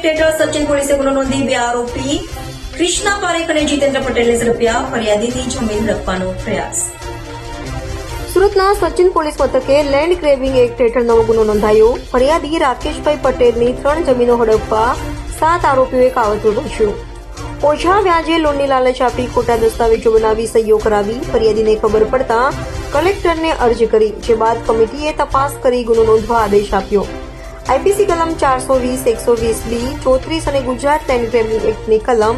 Act હેઠળ સચિન પોલીસે ગુનો નોંધી બે આરોપી ક્રિષ્ના પારેખ અને જીતેન્દ્ર પટેલને ઝડપ્યા સુરતના સચિન પોલીસ મથકે લેન્ડ ગ્રેવિંગ એક્ટ હેઠળ નવો ગુનો નોંધાયો. ફરિયાદી રાકેશભાઈ પટેલની ત્રણ જમીનો હડપવા સાત આરોપીઓએ કાવતરું ઘડ્યું ઓછા વ્યાજે લોનની લાલચ આપી ખોટા દસ્તાવેજો બનાવી સહીઓ કરાવી. ફરિયાદીને ખબર પડતા કલેક્ટરને અરજી કરી, જે બાદ કમિટીએ તપાસ કરી ગુનો નોંધવા આદેશ આપ્યો. આઈપીસી કલમ ચારસો વીસ, એકસો વીસ, બી, ચોત્રીસ અને ગુજરાત લેન્ડ ગ્રેવિંગ એક્ટની કલમ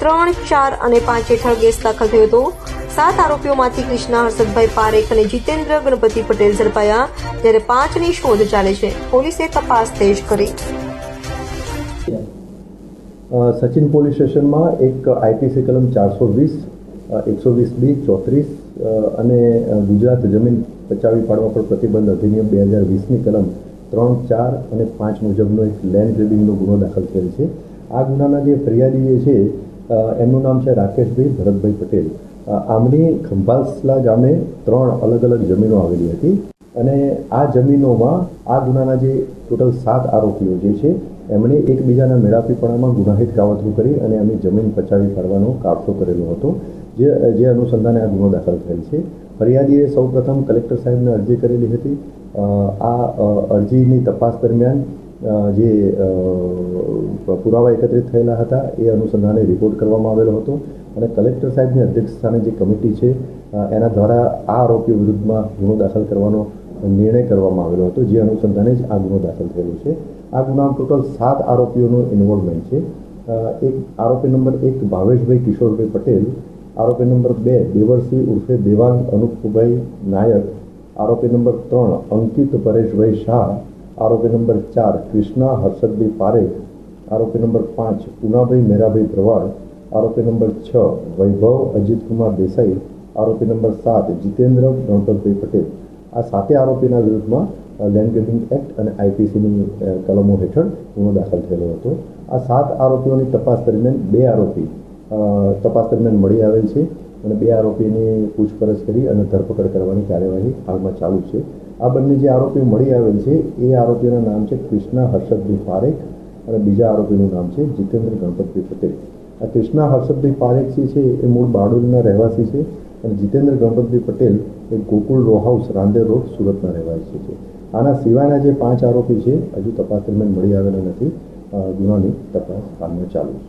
ત્રણ, ચાર અને પાંચ હેઠળ કેસ દાખલ થયો હતો. સાત આરોપીઓમાંથી કૃષ્ણા, હર્ષદભાઈ પારેખ અને જીતેન્દ્ર ગણપતિ પટેલ ઝડપાયા, જ્યારે પાંચની શોધ ચાલે છે. પોલીસે તપાસ તેજ કરી. સચિન પોલીસ સ્ટેશનમાં એક આઈપીસી કલમ ચારસો વીસ એકસો વીસ બી, ચોત્રીસ અને ગુજરાત જમીન પચાવી પાડવા પર પ્રતિબંધ અધિનિયમ બે હજાર વીસની કલમ ત્રણ, ચાર અને પાંચ મુજબનો એક લેન્ડ ગ્રેબિંગનો ગુનો દાખલ થયેલ છે. આ ગુનાના જે ફરિયાદી છે એમનું નામ છે રાકેશભાઈ ભરતભાઈ પટેલ. આમની ખંભાસલા ગામે ત્રણ અલગ અલગ જમીનો આવેલી હતી અને આ જમીનોમાં આ ગુનાના જે ટોટલ સાત આરોપીઓ જે છે, એમણે એકબીજાના મેળાપીપણામાં ગુનાહિત કાવતરું કરી અને એમની જમીન પચાવી પાડવાનો કાફલો કરેલો હતો, જે જે અનુસંધાને આ ગુનો દાખલ થયેલ છે. ફરિયાદીએ સૌપ્રથમ કલેક્ટર સાહેબને અરજી કરેલી હતી. આ અરજીની તપાસ દરમિયાન જે પુરાવા એકત્રિત થયેલા હતા, એ અનુસંધાને રિપોર્ટ કરવામાં આવેલો હતો અને કલેક્ટર સાહેબની અધ્યક્ષસ્થાને જે કમિટી છે એના દ્વારા આ આરોપી વિરુદ્ધમાં ગુનો દાખલ કરવાનો નિર્ણય કરવામાં આવેલો હતો, જે અનુસંધાને જ આ ગુનો દાખલ થયેલો છે. આ ગુનામાં ટોટલ સાત આરોપીઓનું ઇન્વોલ્વમેન્ટ છે. એક, આરોપી નંબર એક ભાવેશભાઈ કિશોરભાઈ પટેલ આરોપી નંબર બે, દેવરસિંહ ઉર્ફે દેવાંગ અનુપભાઈ નાયક. આરોપી નંબર ત્રણ, અંકિત પરેશભાઈ શાહ. આરોપી નંબર ચાર ક્રિષ્ના હર્ષદભાઈ પારેખ. આરોપી નંબર પાંચ પુનાભાઈ મેરાભાઈ ભરવાડ આરોપી નંબર છ, વૈભવ અજીતકુમાર દેસાઈ. આરોપી નંબર સાત, જીતેન્દ્ર ગણપતભાઈ પટેલ. આ સાતે આરોપીના વિરુદ્ધમાં લેન્ડ ગ્રેબિંગ એક્ટ અને આઈપીસીની કલમો હેઠળ ગુનો દાખલ થયેલો હતો. આ સાત આરોપીઓની તપાસ દરમિયાન બે આરોપી તપાસ દરમિયાન મળી આવેલ છે અને બે આરોપીની પૂછપરછ કરી અને ધરપકડ કરવાની કાર્યવાહી હાલમાં ચાલુ છે. આ બંને જે આરોપીઓ મળી આવેલ છે, એ આરોપીઓના નામ છે કૃષ્ણા હર્ષદભાઈ પારેખ અને બીજા આરોપીનું નામ છે જીતેન્દ્ર ગણપતભાઈ પટેલ. આ કૃષ્ણા હર્ષદભાઈ પારેખ જે છે, એ મૂળ બારડોલીના રહેવાસી છે અને જીતેન્દ્ર ગણપતભાઈ પટેલ એ Gokul row house, Rander road, સુરતના રહેવાસી છે. આના સિવાયના જે પાંચ આરોપી છે, હજુ તપાસ દરમિયાન મળી આવેલા નથી. ગુનાની તપાસ હાલમાં ચાલુ છે.